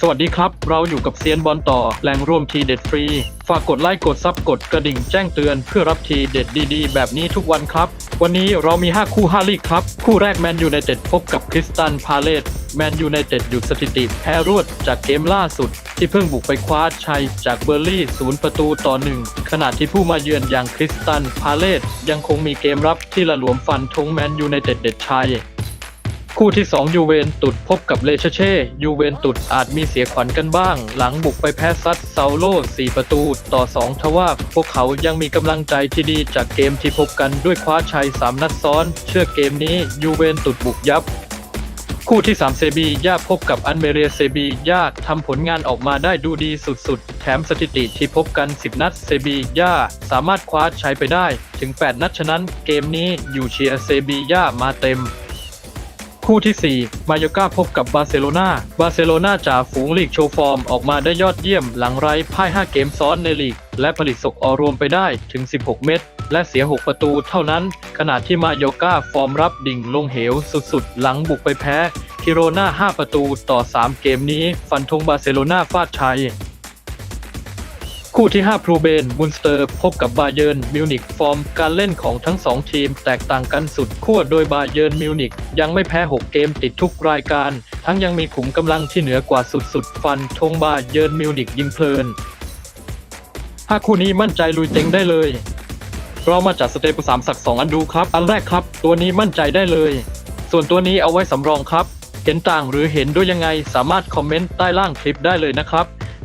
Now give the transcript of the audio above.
สวัสดีครับ เราอยู่กับเซียนบอลต่อแหล่งรวมทีเด็ดฟรี ฝากกดไลค์กดซับกดกระดิ่งแจ้งเตือนเพื่อรับทีเด็ดดีๆ แบบนี้ทุกวันครับ วันนี้เรามี 5 คู่ 5 ลีกครับ คู่แรกแมนยูไนเต็ดพบกับคริสตันพาเลตแมนยูไนเต็ดหยุดสถิติแพ้รวดจากเกมล่าสุด ที่เพิ่งบุกไปคว้าชัยจากเบอร์ลี่ศูนย์ประตูต่อหนึ่งขณะที่ผู้มาเยือนอย่างคริสตันพาเลตยังคงมีเกมรับที่ละหลวมฟันธงแมนยูไนเต็ดเด็ดชัย คู่ที่ 2 ยูเวนตุดพบกับเลเชเช่ ยูเวนตุดอาจมีเสียขวัญกันบ้าง หลังบุกไปแพ้ซัดเซาโล 4 ประตูต่อ 2 ทว่าพวกเขายังมีกำลังใจที่ดีจากเกมที่พบกันด้วยคว้าชัย 3 นัดซ้อน เชื่อเกมนี้ยูเวนตุดบุกยับคู่ที่ 3 เซบีย่าพบกับอันเมเรียเซบีย่าทำผลงานออกมาได้ดูดีสุดๆ แถมสถิติที่พบกัน 10 นัดเซบีย่าสามารถคว้าชัยไปได้ ถึง 8 นัดฉะนั้นเกมนี้อยู่เชียร์เซบีย่ามาเต็ม คู่ที่ 4 มาโยกาพบกับบาร์เซโลนาบาร์เซโลนาจ่าฝูงลีกโชว์ฟอร์มออกมาได้ยอดเยี่ยมหลังไร้พ่าย 5 เกมซ้อนในลีก และผลิตสกอร์รวมไปได้ถึง 16 เม็ดและเสีย 6 ประตูเท่านั้น ขณะที่มาโยกาฟอร์มรับดิ่งลงเหวสุดๆ หลังบุกไปแพ้คิโรนา5 ประตูต่อ 3 เกมนี้ ฟันธงบาร์เซโลนาฟาดชัย คู่ที่ 5 พรูเบนมุนสเตอร์ พบกับบาเยิร์นมิวนิกฟอร์มการเล่นของทั้ง 2 ทีม แตกต่างกันสุดขั้วโดยบาเยิร์นมิวนิกยังไม่แพ้ 6 เกมติดทุกรายการ ทั้งยังมีขุมกำลังที่เหนือกว่าสุดๆ ฟันธงบาเยิร์นมิวนิกยิงเพลินถ้าคู่นี้มั่นใจลุยเต็งได้เลย เรามาจัดสเตปสามสักสองอันดูครับ อันแรกครับ ตัวนี้มั่นใจได้เลย ส่วนตัวนี้เอาไว้สำรองครับ เห็นต่างหรือเห็นด้วยยังไงสามารถคอมเมนต์ใต้ล่างคลิปได้เลยนะครับ